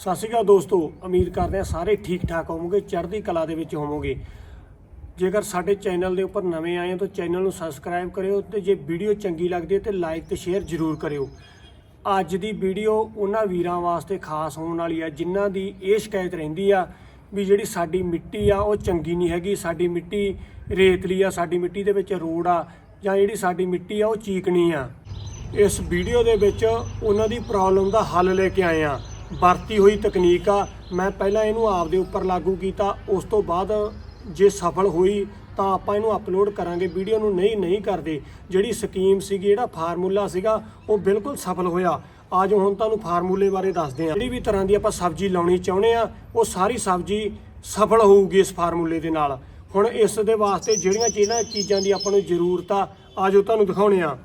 ਸਤਿ ਸ਼੍ਰੀ ਅਕਾਲ ਦੋਸਤੋ, ਉਮੀਦ ਕਰਦੇ ਹਾਂ ਸਾਰੇ ਠੀਕ ਠਾਕ ਹੋਵੋਗੇ, ਚੜ੍ਹਦੀ ਕਲਾ ਦੇ ਵਿੱਚ ਹੋਵੋਗੇ। ਜੇਕਰ ਸਾਡੇ ਚੈਨਲ ਦੇ ਉੱਪਰ ਨਵੇਂ ਆਏ ਹੋ ਤਾਂ ਚੈਨਲ ਨੂੰ ਸਬਸਕ੍ਰਾਈਬ ਕਰਿਓ ਤੇ ਜੇ ਵੀਡੀਓ ਚੰਗੀ ਲੱਗਦੀ ਹੈ ਤੇ ਲਾਈਕ ਤੇ ਸ਼ੇਅਰ ਜ਼ਰੂਰ ਕਰਿਓ। ਅੱਜ ਦੀ ਵੀਡੀਓ ਉਹਨਾਂ ਵੀਰਾਂ ਵਾਸਤੇ ਖਾਸ ਹੋਣ ਵਾਲੀ ਹੈ ਜਿਨ੍ਹਾਂ ਦੀ ਇਹ ਸ਼ਿਕਾਇਤ ਰਹਿੰਦੀ ਆ ਵੀ ਜਿਹੜੀ ਸਾਡੀ ਮਿੱਟੀ ਆ, ਉਹ ਚੰਗੀ ਨਹੀਂ ਹੈਗੀ, ਸਾਡੀ ਮਿੱਟੀ ਰੇਤਲੀ ਆ, ਸਾਡੀ ਮਿੱਟੀ ਦੇ ਵਿੱਚ ਰੋੜ ਆ ਜਾਂ ਜਿਹੜੀ ਸਾਡੀ ਮਿੱਟੀ ਆ, ਉਹ ਚੀਕਣੀ ਆ। ਇਸ ਵੀਡੀਓ ਦੇ ਵਿੱਚ ਉਹਨਾਂ ਦੀ ਪ੍ਰੋਬਲਮ ਦਾ ਹੱਲ ਲੈ ਕੇ ਆਏ ਆ। ਵਰਤੀ ਹੋਈ ਤਕਨੀਕ ਆ, ਮੈਂ ਪਹਿਲਾਂ ਇਹਨੂੰ ਆਪਦੇ ਉੱਪਰ ਲਾਗੂ ਕੀਤਾ, ਉਸ ਤੋਂ ਬਾਅਦ ਜੇ ਸਫਲ ਹੋਈ ਤਾਂ ਆਪਾਂ ਇਹਨੂੰ ਅਪਲੋਡ ਕਰਾਂਗੇ ਵੀਡੀਓ ਨੂੰ ਨਹੀਂ ਨਹੀਂ ਕਰਦੇ। ਜਿਹੜੀ ਸਕੀਮ ਸੀਗੀ, ਜਿਹੜਾ ਫਾਰਮੂਲਾ ਸੀਗਾ, ਉਹ ਬਿਲਕੁਲ ਸਫਲ ਹੋਇਆ। ਅੱਜ ਹੁਣ ਤੁਹਾਨੂੰ ਫਾਰਮੂਲੇ ਬਾਰੇ ਦੱਸਦੇ ਹਾਂ। ਜਿਹੜੀ ਵੀ ਤਰ੍ਹਾਂ ਦੀ ਆਪਾਂ ਸਬਜ਼ੀ ਲਾਉਣੀ ਚਾਹੁੰਦੇ ਆ ਉਹ ਸਾਰੀ ਸਬਜ਼ੀ ਸਫਲ ਹੋਊਗੀ ਇਸ ਫਾਰਮੂਲੇ ਦੇ ਨਾਲ। ਹੁਣ ਇਸ ਦੇ ਵਾਸਤੇ ਜਿਹੜੀਆਂ ਚੀਜ਼ਾਂ ਚੀਜ਼ਾਂ ਦੀ ਆਪਾਂ ਨੂੰ ਜ਼ਰੂਰਤ ਆ ਆਜੋ ਤੁਹਾਨੂੰ ਦਿਖਾਉਣੇ ਆ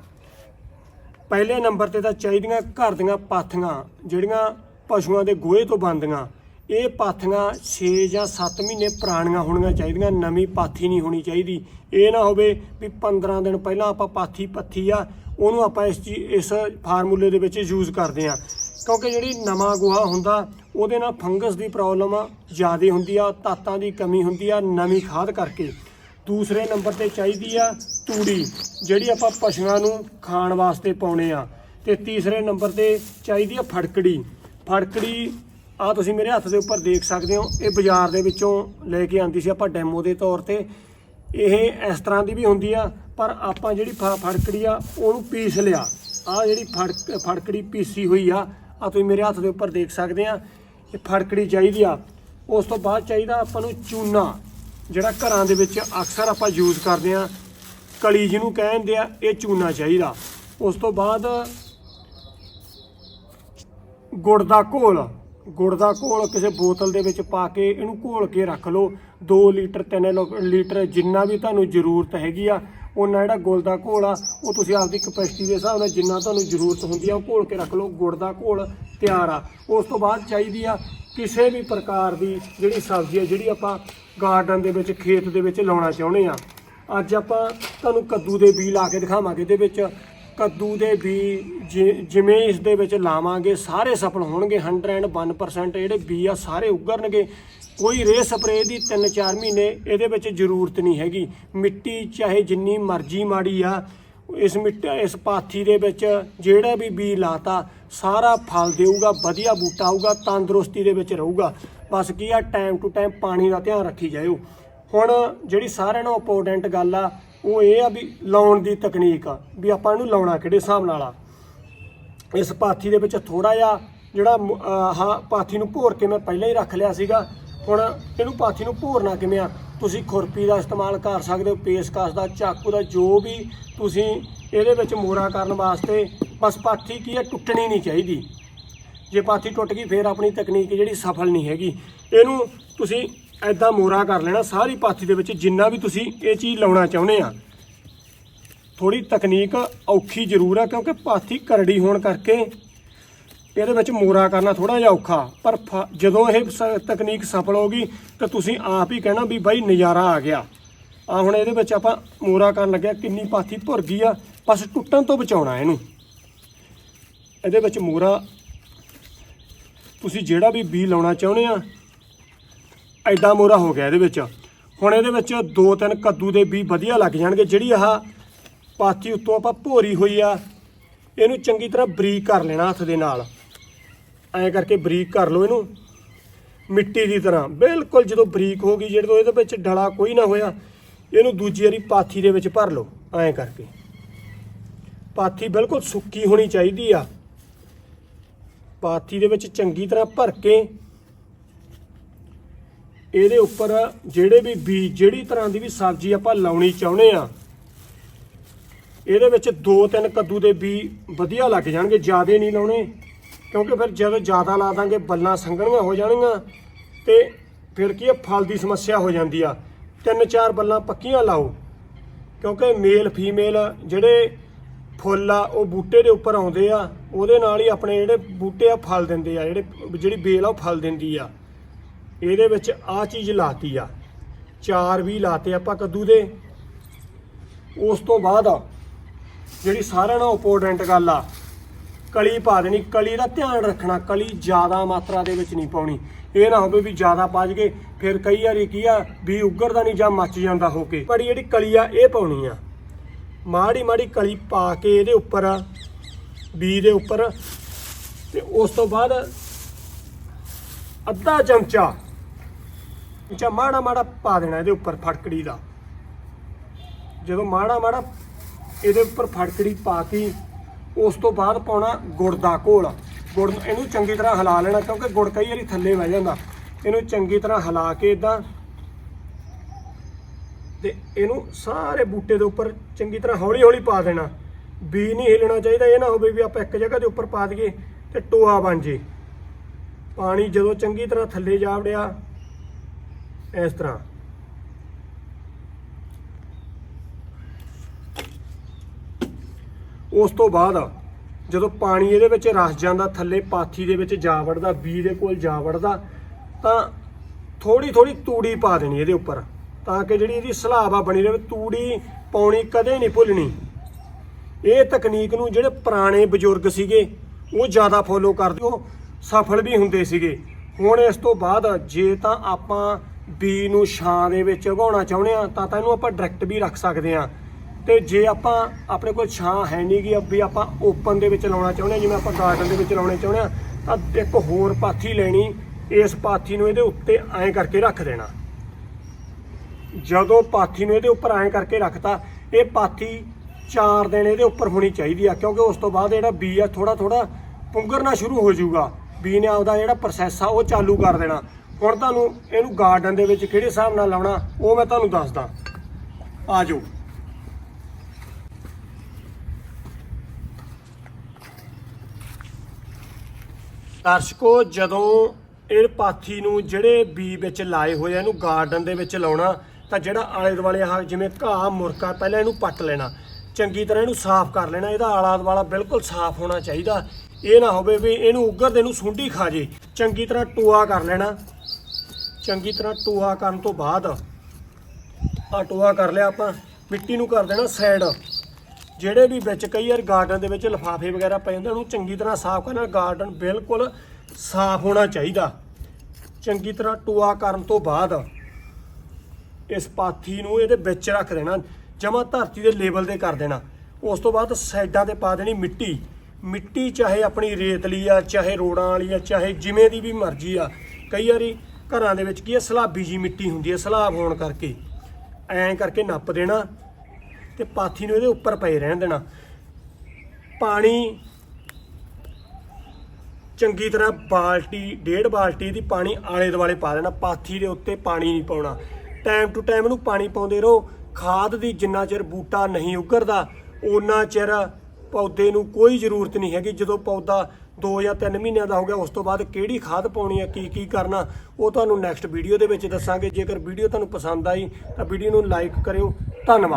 ਪਹਿਲੇ ਨੰਬਰ ਤੇ ਤਾਂ ਚਾਹੀਦੀਆਂ ਘਰ ਦੀਆਂ ਪਾਥੀਆਂ, ਜਿਹੜੀਆਂ ਪਸ਼ੂਆਂ ਦੇ ਗੋਹੇ ਤੋਂ ਬਣਦੀਆਂ। ਇਹ ਪਾਥੀਆਂ 6 ਜਾਂ 7 ਮਹੀਨੇ ਪੁਰਾਣੀਆਂ ਹੋਣੀਆਂ ਚਾਹੀਦੀਆਂ, ਨਵੀਂ ਪਾਥੀ ਨਹੀਂ ਹੋਣੀ ਚਾਹੀਦੀ। ਇਹ ਨਾ ਹੋਵੇ ਵੀ 15 ਦਿਨ ਪਹਿਲਾਂ ਆਪਾਂ ਪਾਥੀ ਪੱਥੀ ਆ, ਉਹਨੂੰ ਆਪਾਂ ਇਸ ਚੀ- ਇਸ ਫਾਰਮੂਲੇ ਦੇ ਵਿੱਚ ਯੂਜ਼ ਕਰਦੇ ਆ। ਕਿਉਂਕਿ ਜਿਹੜੀ ਨਵਾਂ ਗੋਹਾ ਹੁੰਦਾ, ਉਹਦੇ ਨਾਲ ਫੰਗਸ ਦੀ ਪ੍ਰੋਬਲਮ ਜ਼ਿਆਦਾ ਹੁੰਦੀ ਆ, ਤਾਤਾਂ ਦੀ ਕਮੀ ਹੁੰਦੀ ਆ, ਨਵੀਂ ਖਾਦ ਕਰਕੇ। ਦੂਸਰੇ ਨੰਬਰ ਤੇ ਚਾਹੀਦੀ ਆ ਤੂੜੀ, ਜਿਹੜੀ ਆਪਾਂ ਪਸ਼ੂਆਂ ਨੂੰ ਖਾਣ ਵਾਸਤੇ ਪਾਉਣੇ ਆ। ਤੇ ਤੀਸਰੇ ਨੰਬਰ ਤੇ ਚਾਹੀਦੀ ਆ ਫੜਕੜੀ। ਫੜਕੜੀ ਆ ਤੁਸੀਂ ਮੇਰੇ ਹੱਥ ਦੇ ਉੱਪਰ ਦੇਖ ਸਕਦੇ ਹੋ। ਇਹ ਬਾਜ਼ਾਰ ਦੇ ਵਿੱਚੋਂ ਲੈ ਕੇ ਆਂਦੀ ਸੀ ਆਪਾਂ ਡੈਮੋ ਦੇ ਤੌਰ ਤੇ। ਇਹ ਇਸ ਤਰ੍ਹਾਂ ਦੀ ਵੀ ਹੁੰਦੀ ਆ, ਪਰ ਆਪਾਂ ਜਿਹੜੀ ਫ- ਫੜਕੜੀ ਆ, ਉਹਨੂੰ ਪੀਸ ਲਿਆ। ਆ ਜਿਹੜੀ ਫੜਕ, ਫੜਕੜੀ ਪੀਸੀ ਹੋਈ ਆ ਆ ਤੁਸੀਂ ਮੇਰੇ ਹੱਥ ਦੇ ਉੱਪਰ ਦੇਖ ਸਕਦੇ ਆ। ਇਹ ਫੜਕੜੀ ਚਾਹੀਦੀ ਆ। ਉਸ ਤੋਂ ਬਾਅਦ ਚਾਹੀਦਾ ਆਪਾਂ ਨੂੰ ਚੂਨਾ, ਜਿਹੜਾ ਘਰਾਂ ਦੇ ਵਿੱਚ ਅਕਸਰ ਆਪਾਂ ਯੂਜ਼ ਕਰਦੇ ਆ। ਕਲੀ ਜਿਹਨੂੰ ਕਹਿੰਦੇ ਆ, ਇਹ ਚੂਨਾ ਚਾਹੀਦਾ। ਉਸ ਤੋਂ ਬਾਅਦ ਗੁੜ ਦਾ ਘੋਲ। ਗੁੜ ਦਾ ਘੋਲ ਕਿਸੇ ਬੋਤਲ ਦੇ ਵਿੱਚ ਪਾ ਕੇ ਇਹਨੂੰ ਘੋਲ ਕੇ ਰੱਖ ਲਓ। 2 ਲੀਟਰ 3 ਲੀਟਰ ਜਿੰਨਾ ਵੀ ਤੁਹਾਨੂੰ ਜ਼ਰੂਰਤ ਹੈਗੀ ਆ, ਉਹਨਾਂ ਜਿਹੜਾ ਗੁੜ ਦਾ ਘੋਲ ਆ, ਉਹ ਤੁਸੀਂ ਆਪਦੀ ਕਪੈਸਿਟੀ ਦੇ ਹਿਸਾਬ ਨਾਲ ਜਿੰਨਾ ਤੁਹਾਨੂੰ ਜ਼ਰੂਰਤ ਹੁੰਦੀ ਆ, ਉਹ ਘੋਲ ਕੇ ਰੱਖ ਲਓ। ਗੁੜ ਦਾ ਘੋਲ ਤਿਆਰ ਆ। ਉਸ ਤੋਂ ਬਾਅਦ ਚਾਹੀਦੀ ਆ ਕਿਸੇ ਵੀ ਪ੍ਰਕਾਰ ਦੀ ਜਿਹੜੀ ਸਬਜ਼ੀ ਆ, ਜਿਹੜੀ ਆਪਾਂ ਗਾਰਡਨ ਦੇ ਵਿੱਚ, ਖੇਤ ਦੇ ਵਿੱਚ ਲਾਉਣਾ ਚਾਹੁੰਦੇ ਆ। ਅੱਜ ਆਪਾਂ ਤੁਹਾਨੂੰ ਕੱਦੂ ਦੇ ਬੀਜ ਲਾ ਕੇ ਦਿਖਾਵਾਂਗੇ, ਇਹਦੇ ਵਿੱਚ ਕੱਦੂ ਦੇ ਬੀਜ ਜਿ- ਜਿਵੇਂ ਇਸ ਦੇ ਵਿੱਚ ਲਾਵਾਂਗੇ, ਸਾਰੇ ਸਫਲ ਹੋਣਗੇ 101% ਜਿਹੜੇ ਬੀ ਆ ਸਾਰੇ ਉਗਰਨਗੇ। ਕੋਈ ਰੇ ਸਪਰੇ ਦੀ 3-4 ਮਹੀਨੇ ਇਹਦੇ ਵਿੱਚ ਜ਼ਰੂਰਤ ਨਹੀਂ ਹੈਗੀ। ਮਿੱਟੀ ਚਾਹੇ ਜਿੰਨੀ ਮਰਜ਼ੀ ਮਾੜੀ ਆ, ਇਸ ਮਿੱਟੀ, ਇਸ ਪਾਥੀ ਦੇ ਵਿੱਚ ਜਿਹੜਾ ਵੀ ਬੀਜ ਲਾਤਾ, ਸਾਰਾ ਫਲ ਦੇਊਗਾ, ਵਧੀਆ ਬੂਟਾ ਆਊਗਾ, ਤੰਦਰੁਸਤੀ ਦੇ ਵਿੱਚ ਰਹੂਗਾ। ਬਸ ਕੀ ਆ ਟਾਈਮ ਟੂ ਟਾਈਮ ਪਾਣੀ ਦਾ ਧਿਆਨ ਰੱਖੀ ਜਾਇਓ। ਹੁਣ ਜਿਹੜੀ ਸਾਰਿਆਂ ਨੂੰ ਇੰਪੋਰਟੈਂਟ ਗੱਲ ਆ ਉਹ ਇਹ ਆ ਵੀ ਲਾਉਣ ਦੀ ਤਕਨੀਕ ਆ, ਵੀ ਆਪਾਂ ਇਹਨੂੰ ਲਾਉਣਾ ਕਿਹੜੇ ਹਿਸਾਬ ਨਾਲ ਆ। ਇਸ ਪਾਥੀ ਦੇ ਵਿੱਚ ਥੋੜਾ ਜਿਹਾ ਜਿਹੜਾ ਹਾਂ ਪਾਥੀ ਨੂੰ ਭੋਰ ਕੇ ਮੈਂ ਪਹਿਲਾਂ ਹੀ ਰੱਖ ਲਿਆ ਸੀਗਾ। ਹੁਣ ਇਹਨੂੰ ਪਾਥੀ ਨੂੰ ਭੋਰਨਾ ਕਿਵੇਂ ਆ? ਤੁਸੀਂ ਖੁਰਪੀ ਦਾ ਇਸਤੇਮਾਲ ਕਰ ਸਕਦੇ ਹੋ, ਪੇਸਕਸ ਦਾ, ਚਾਕੂ ਦਾ, ਜੋ ਵੀ ਤੁਸੀਂ ਇਹਦੇ ਵਿੱਚ ਮੋਰਾ ਕਰਨ ਵਾਸਤੇ, ਬਸ ਪਾਥੀ ਕੀ ਹੈ ਟੁੱਟਣੀ ਨਹੀਂ ਚਾਹੀਦੀ। ਜੇ ਪਾਥੀ ਟੁੱਟ ਗਈ, ਫੇਰ ਆਪਣੀ ਤਕਨੀਕ ਜਿਹੜੀ ਸਫਲ ਨਹੀਂ ਹੈਗੀ। ਇਹਨੂੰ ਤੁਸੀਂ ਐਦਾਂ ਮੋਰਾ ਕਰ ਲੈਣਾ, ਸਾਰੀ ਪਾਥੀ ਦੇ ਵਿੱਚ ਜਿੰਨਾ ਵੀ ਤੁਸੀਂ ਇਹ ਚੀਜ਼ ਲਾਉਣਾ ਚਾਹੁੰਦੇ ਆ। ਥੋੜੀ ਤਕਨੀਕ ਔਖੀ ਜ਼ਰੂਰ ਆ, ਕਿਉਂਕਿ ਪਾਥੀ ਕਰੜੀ ਹੋਣ ਕਰਕੇ ਇਹਦੇ ਵਿੱਚ ਮੋਰਾ ਕਰਨਾ ਥੋੜਾ ਜਿਹਾ ਔਖਾ। ਪਰ ਫ- ਜਦੋਂ ਇਹ ਸ- ਤਕਨੀਕ ਸਫਲ ਹੋ ਗਈ, ਤਾਂ ਤੁਸੀਂ ਆਪ ਹੀ ਕਹਿਣਾ ਵੀ ਬਾਈ ਨਜ਼ਾਰਾ ਆ ਗਿਆ। ਆ ਹੁਣ ਇਹਦੇ ਵਿੱਚ ਆਪਾਂ ਮੋਰਾ ਕਰਨ ਲੱਗਿਆ, ਕਿੰਨੀ ਪਾਥੀ ਭੁਰ ਗਈ ਆ, ਬਸ ਟੁੱਟਣ ਤੋਂ ਬਚਾਉਣਾ ਇਹਨੂੰ। ਇਹਦੇ ਵਿੱਚ ਮੋਰਾ ਤੁਸੀਂ ਜਿਹੜਾ ਵੀ ਬੀ ਲਾਉਣਾ ਚਾਹੁੰਦੇ ਆ ਐਡਾ ਮੋਰਾ ਹੋ ਗਿਆ ਇਹਦੇ ਵਿੱਚ। ਹੁਣ ਇਹਦੇ ਵਿੱਚ ਦੋ ਤਿੰਨ ਕੱਦੂ ਦੇ ਬੀ ਵਧੀਆ ਲੱਗ ਜਾਣਗੇ। ਜਿਹੜੀ ਆਹ ਪਾਥੀ ਉੱਤੋਂ ਆਪਾਂ ਭੋਰੀ ਹੋਈ ਆ, ਇਹਨੂੰ ਚੰਗੀ ਤਰ੍ਹਾਂ ਬਰੀਕ ਕਰ ਲੈਣਾ ਹੱਥ ਦੇ ਨਾਲ। ਐਂ ਕਰਕੇ ਬਰੀਕ ਕਰ ਲਓ ਇਹਨੂੰ ਮਿੱਟੀ ਦੀ ਤਰ੍ਹਾਂ। ਬਿਲਕੁਲ ਜਦੋਂ ਬਰੀਕ ਹੋ ਗਈ ਜਦੋਂ ਇਹਦੇ ਵਿੱਚ ਡਲਾ ਕੋਈ ਨਾ ਹੋਇਆ, ਇਹਨੂੰ ਦੂਜੀ ਵਾਰੀ ਪਾਥੀ ਦੇ ਵਿੱਚ ਭਰ ਲਓ, ਐਂ ਕਰਕੇ। ਪਾਥੀ ਬਿਲਕੁਲ ਸੁੱਕੀ ਹੋਣੀ ਚਾਹੀਦੀ ਆ। ਪਾਥੀ ਦੇ ਵਿੱਚ ਚੰਗੀ ਤਰ੍ਹਾਂ ਭਰ ਕੇ ਇਹਦੇ ਉੱਪਰ ਜਿਹੜੇ ਵੀ ਬੀਜ, ਜਿਹੜੀ ਤਰ੍ਹਾਂ ਦੀ ਵੀ ਸਬਜ਼ੀ ਆਪਾਂ ਲਾਉਣੀ ਚਾਹੁੰਦੇ ਆ ਇਹਦੇ ਵਿੱਚ ਦੋ ਤਿੰਨ ਕੱਦੂ ਦੇ ਬੀ ਵਧੀਆ ਲੱਗ ਜਾਣਗੇ, ਜਿਆਦੇ ਨਹੀਂ ਲਾਉਣੇ, ਕਿਉਂਕਿ ਫਿਰ ਜਦੋਂ ਜ਼ਿਆਦਾ ਲਾ ਦਾਂਗੇ, ਬੱਲਾਂ ਸੰਘਣੀਆਂ ਹੋ ਜਾਣਗੀਆਂ ਤੇ ਫਿਰ ਕੀ ਹੈ ਫਲ ਦੀ ਸਮੱਸਿਆ ਹੋ ਜਾਂਦੀ ਆ। ਤਿੰਨ ਚਾਰ ਬੱਲਾਂ ਪੱਕੀਆਂ ਲਾਓ, ਕਿਉਂਕਿ ਮੇਲ, ਫੀਮੇਲ ਜਿਹੜੇ ਫੁੱਲ ਆ, ਉਹ ਬੂਟੇ ਦੇ ਉੱਪਰ ਆਉਂਦੇ ਆ, ਉਹਦੇ ਨਾਲ ਹੀ ਆਪਣੇ ਜਿਹੜੇ ਬੂਟੇ ਆ, ਫਲ ਦਿੰਦੇ ਆ, ਜਿਹੜੇ, ਜਿਹੜੀ ਬੇਲ ਆ, ਉਹ ਫਲ ਦਿੰਦੀ ਆ। ਇਹਦੇ ਵਿੱਚ ਆ ਚੀਜ਼ ਲਾਤੀ ਆ। ਚਾਰ ਵੀ ਲਾਤੇ ਆਪਾਂ ਕੱਦੂ ਦੇ। ਉਸ ਤੋਂ ਬਾਅਦ ਜਿਹੜੀ ਸਾਰਿਆਂ ਨਾਲ ਇੰਪੋਰਟੈਂਟ ਗੱਲ ਆ, ਕਲੀ ਪਾ ਦੇਣੀ। ਕਲੀ ਦਾ ਧਿਆਨ ਰੱਖਣਾ, ਕਲੀ ਜ਼ਿਆਦਾ ਮਾਤਰਾ ਦੇ ਵਿੱਚ ਨਹੀਂ ਪਾਉਣੀ। ਇਹ ਨਾ ਹੋਵੇ ਵੀ ਜ਼ਿਆਦਾ ਪਾ ਜਗੇ ਫਿਰ ਕਈ ਵਾਰੀ ਕੀ ਆ, ਵੀ ਉੱਗਰਦਾ ਨਹੀਂ ਜਾਂ ਮੱਚ ਜਾਂਦਾ ਹੋ ਕੇ। ਪਰ ਜਿਹੜੀ ਕਲੀ ਆ, ਇਹ ਪਾਉਣੀ ਆ। ਮਾੜੀ ਮਾੜੀ ਕਲੀ ਪਾ ਕੇ ਇਹਦੇ ਉੱਪਰ ਬੀ ਦੇ ਉੱਪਰ। ਤੇ ਉਸ ਤੋਂ ਬਾਅਦ ਅੱਧਾ ਚਮਚਾ ਚਮਚਾ ਮਾੜਾ ਮਾੜਾ ਪਾ ਦੇਣਾ ਇਹਦੇ ਉੱਪਰ ਫੜਕੜੀ ਦਾ। ਜਦੋਂ ਮਾੜਾ ਮਾੜਾ ਇਹਦੇ ਉੱਪਰ ਫਟਕੜੀ ਪਾਤੀ ਉਸ ਤੋਂ ਬਾਅਦ ਪਾਉਣਾ ਗੁੜ ਦਾ ਘੋਲ। ਗੁੜ ਇਹਨੂੰ ਚੰਗੀ ਤਰ੍ਹਾਂ ਹਿਲਾ ਲੈਣਾ ਕਿਉਂਕਿ ਗੁੜ ਕਈ ਵਾਰੀ ਥੱਲੇ ਬਹਿ ਜਾਂਦਾ। ਇਹਨੂੰ ਚੰਗੀ ਤਰ੍ਹਾਂ ਹਿਲਾ ਕੇ ਇਦਾਂ ਤੇ ਇਹਨੂੰ ਸਾਰੇ ਬੂਟੇ ਦੇ ਉੱਪਰ ਚੰਗੀ ਤਰ੍ਹਾਂ ਹੌਲੀ ਹੌਲੀ ਪਾ ਦੇਣਾ। ਬੀ ਨਹੀਂ ਹਿਲਣਾ ਚਾਹੀਦਾ, ਇਹ ਨਾ ਹੋਵੇ ਵੀ ਆਪਾਂ ਇੱਕ ਜਗ੍ਹਾ ਦੇ ਉੱਪਰ ਪਾ ਦਈਏ ਤੇ ਟੋਆ ਬਣ ਜੇ। ਪਾਣੀ ਜਦੋਂ ਚੰਗੀ ਤਰ੍ਹਾਂ ਥੱਲੇ ਜਾ ਵੜਿਆ ਇਸ ਤਰ੍ਹਾਂ। ਉਸ ਤੋਂ ਬਾਅਦ ਜਦੋਂ ਪਾਣੀ ਇਹਦੇ ਵਿੱਚ ਰਸ ਜਾਂਦਾ, ਥੱਲੇ ਪਾਥੀ ਦੇ ਵਿੱਚ ਜਾ ਵੜਦਾ, ਬੀ ਦੇ ਕੋਲ ਜਾ ਵੜਦਾ, ਤਾਂ ਥੋੜੀ ਥੋੜੀ ਤੂੜੀ ਪਾ ਦੇਣੀ ਇਹਦੇ ਉੱਪਰ, ਤਾਂ ਕਿ ਜਿਹੜੀ ਇਹਦੀ ਸਲਾਵਾ ਬਣੀ ਰਹੇ, ਤੂੜੀ ਪਾਉਣੀ ਕਦੇ ਨਹੀਂ ਭੁੱਲਣੀ। ਇਹ ਤਕਨੀਕ ਨੂੰ ਜਿਹੜੇ ਪੁਰਾਣੇ ਬਜ਼ੁਰਗ ਸੀਗੇ, ਉਹ ਜ਼ਿਆਦਾ ਫੋਲੋ ਕਰਦੇ, ਉਹ ਸਫਲ ਵੀ ਹੁੰਦੇ ਸੀਗੇ। ਹੁਣ ਇਸ ਤੋਂ ਬਾਅਦ ਜੇ ਤਾਂ ਆਪਾਂ ਬੀ ਨੂੰ ਛਾਂ ਦੇ ਵਿੱਚ ਉਗਾਉਣਾ ਚਾਹੁੰਦੇ ਆ ਤਾਂ ਤਾਂ ਇਹਨੂੰ ਆਪਾਂ ਡਾਇਰੈਕਟ ਵੀ ਰੱਖ ਸਕਦੇ ਆ ਤੇ ਜੇ ਆਪਾਂ ਆਪਣੇ ਕੋਲ ਛਾਂ ਹੈ ਨਹੀਂ ਗੀ, ਵੀ ਆਪਾਂ ਓਪਨ ਦੇ ਵਿੱਚ ਲਾਉਣਾ ਚਾਹੁੰਦੇ ਆ ਜਿਵੇਂ ਆਪਾਂ ਗਾਰਡਨ ਦੇ ਵਿੱਚ ਲਾਉਣੇ ਚਾਹੁੰਦੇ ਆ ਤਾਂ ਇੱਕ ਹੋਰ ਪਾਥੀ ਲੈਣੀ, ਇਸ ਪਾਥੀ ਨੂੰ ਇਹਦੇ ਉੱਤੇ ਐਂ ਕਰਕੇ ਰੱਖ ਦੇਣਾ। ਜਦੋਂ ਪਾਥੀ ਨੂੰ ਇਹਦੇ ਉੱਪਰ ਐਂ ਕਰਕੇ ਰੱਖਤਾ, ਇਹ ਪਾਥੀ 4 ਦਿਨ ਇਹਦੇ ਉੱਪਰ ਹੋਣੀ ਚਾਹੀਦੀ ਆ, ਕਿਉਂਕਿ ਉਸ ਤੋਂ ਬਾਅਦ ਜਿਹੜਾ ਬੀ ਆ ਥੋੜਾ ਥੋੜਾ ਪੁੰਗਰਨਾ ਸ਼ੁਰੂ ਹੋ ਜਾਊਗਾ। ਬੀ ਨੇ ਆਪਦਾ ਜਿਹੜਾ ਪ੍ਰੋਸੈਸ ਆ, ਉਹ ਚਾਲੂ ਕਰ ਦੇਣਾ। ਹੁਣ ਤੁਹਾਨੂੰ ਇਹਨੂੰ ਗਾਰਡਨ ਦੇ ਵਿੱਚ ਕਿਹੜੇ ਹਿਸਾਬ ਨਾਲ ਲਾਉਣਾ, ਉਹ ਮੈਂ ਤੁਹਾਨੂੰ ਦੱਸਦਾ। ਆ ਜਾਓ। ਦਰਸ਼ਕੋ, ਜਦੋਂ ਇਹ ਪਾਥੀ ਨੂੰ ਜਿਹੜੇ ਬੀ ਵਿੱਚ ਲਾਏ ਹੋਏ ਆ, ਇਹਨੂੰ ਗਾਰਡਨ ਦੇ ਵਿੱਚ ਲਾਉਣਾ, ਤਾਂ ਜਿਹੜਾ ਆਲੇ ਦੁਆਲੇ ਆ ਜਿਵੇਂ ਘਾਹ, ਮੁਰਕਾ, ਪਹਿਲਾਂ ਇਹਨੂੰ ਪੱਟ ਲੈਣਾ। ਚੰਗੀ ਤਰ੍ਹਾਂ ਇਹਨੂੰ ਸਾਫ਼ ਕਰ ਲੈਣਾ, ਇਹਦਾ ਆਲਾ ਦੁਆਲਾ ਬਿਲਕੁਲ ਸਾਫ਼ ਹੋਣਾ ਚਾਹੀਦਾ। ਇਹ ਨਾ ਹੋਵੇ ਵੀ ਇਹਨੂੰ ਉੱਗਰਦੇ ਨੂੰ ਸੁੰਡੀ ਖਾ ਜੇ। ਚੰਗੀ ਤਰ੍ਹਾਂ ਟੋਆ ਕਰ ਲੈਣਾ। ਚੰਗੀ ਤਰ੍ਹਾਂ ਟੋਆ ਕਰਨ ਤੋਂ ਬਾਅਦ ਆ ਟੋਆ ਕਰ ਲਿਆ ਆਪਾਂ, ਮਿੱਟੀ ਨੂੰ ਕਰ ਦੇਣਾ ਸਾਈਡ ਜਿਹੜੇ ਵੀ ਵਿੱਚ ਕਈ ਵਾਰ ਗਾਰਡਨ ਦੇ ਵਿੱਚ ਲਿਫਾਫੇ ਵਗੈਰਾ ਪਏ ਹੁੰਦੇ ਉਹਨੂੰ ਚੰਗੀ ਤਰ੍ਹਾਂ ਸਾਫ਼ ਕਰਨਾ। ਗਾਰਡਨ ਬਿਲਕੁਲ ਸਾਫ਼ ਹੋਣਾ ਚਾਹੀਦਾ। ਚੰਗੀ ਤਰ੍ਹਾਂ ਟੋਆ ਕਰਨ ਤੋਂ ਬਾਅਦ ਇਸ ਪਾਥੀ ਨੂੰ ਇਹਦੇ ਵਿੱਚ ਰੱਖ ਦੇਣਾ, ਜਮਾ ਧਰਤੀ ਦੇ ਲੈਵਲ ਤੇ ਕਰ ਦੇਣਾ। ਉਸ ਤੋਂ ਬਾਅਦ ਸਾਈਡਾਂ ਤੇ ਪਾ ਦੇਣੀ ਮਿੱਟੀ। ਮਿੱਟੀ ਚਾਹੇ ਆਪਣੀ ਰੇਤਲੀ ਆ, ਚਾਹੇ ਰੋੜਾਂ ਵਾਲੀ ਆ, ਚਾਹੇ ਜਿਵੇਂ ਦੀ ਵੀ ਮਰਜ਼ੀ ਆ। ਕਈ ਵਾਰੀ ਘਰਾਂ ਦੇ ਵਿੱਚ ਕੀ ਹੈ? ਸਲਾਬੀ ਜੀ ਮਿੱਟੀ ਹੁੰਦੀ ਹੈ ਸਲਾਬ ਹੋਣ ਕਰਕੇ। ਐਂ ਕਰਕੇ ਨੱਪ ਦੇਣਾ ਤੇ ਪਾਥੀ ਨੂੰ ਇਹਦੇ ਉੱਪਰ ਪਏ ਰਹਿਣ ਦੇਣਾ। ਪਾਣੀ ਚੰਗੀ ਤਰ੍ਹਾਂ ਬਾਲਟੀ, ਡੇਢ ਬਾਲਟੀ ਦੀ ਪਾਣੀ ਆਲੇ ਦੁਆਲੇ ਪਾ ਦੇਣਾ, ਪਾਥੀ ਦੇ ਉੱਤੇ ਪਾਣੀ ਨਹੀਂ ਪਾਉਣਾ। ਟਾਈਮ ਟੂ ਟਾਈਮ ਇਹਨੂੰ ਪਾਣੀ ਪਾਉਂਦੇ ਰਹੋ। ਖਾਦ ਦੀ ਜਿੰਨਾ ਚਿਰ ਬੂਟਾ ਨਹੀਂ ਉੱਗਰਦਾ, ਓਨਾ ਚਿਰ ਪੌਦੇ ਨੂੰ ਕੋਈ ਜ਼ਰੂਰਤ ਨਹੀਂ ਹੈਗੀ। ਜਦੋਂ ਪੌਦਾ 2 ਜਾਂ 3 ਮਹੀਨਿਆਂ ਦਾ ਹੋ ਗਿਆ, ਉਸ ਤੋਂ ਬਾਅਦ ਕਿਹੜੀ ਖਾਦ ਪਾਉਣੀ ਹੈ, ਕੀ ਕੀ ਕਰਨਾ, ਉਹ ਤੁਹਾਨੂੰ ਨੈਕਸਟ ਵੀਡੀਓ ਦੇ ਵਿੱਚ ਦੱਸਾਂਗੇ। ਜੇਕਰ ਵੀਡੀਓ ਤੁਹਾਨੂੰ ਪਸੰਦ ਆਈ ਤਾਂ ਵੀਡੀਓ ਨੂੰ ਲਾਈਕ ਕਰਿਓ। ਧੰਨਵਾਦ।